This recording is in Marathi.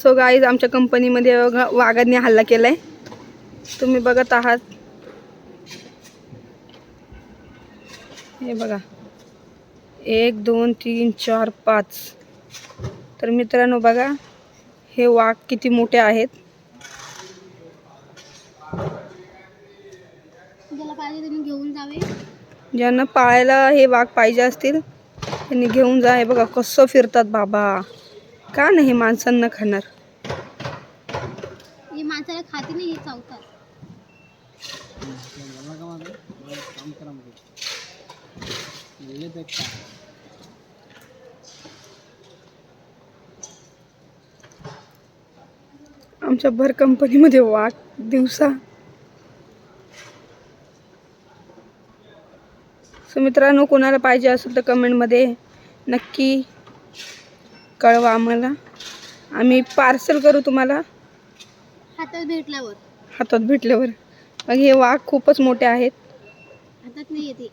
सो गाईज आमच्या कंपनीमध्ये वाघांनी हल्ला केलाय. तुम्ही बघत आहात. हे बघा. एक दोन तीन चार पाच. तर मित्रांनो बघा हे वाघ किती मोठे आहेत. ज्यांना पाळायला हे वाघ पाहिजे असतील त्यांनी घेऊन जा. हे बघा कसं फिरतात बाबा. का नाही माणसांना खाणार? हे माणसाला खाते नाही हे चावतात. आमच्या भर कंपनीमध्ये वाघ दिवसा. सो मित्रांनो कोणाला पाहिजे असेल तर कमेंटमध्ये नक्की कळवा आम्हाला. आम्ही पार्सल करू तुम्हाला. हातात भेटल्यावर. हातात भेटल्यावर. मग हे वाघ खूपच मोठे आहेत. हातात नाही येते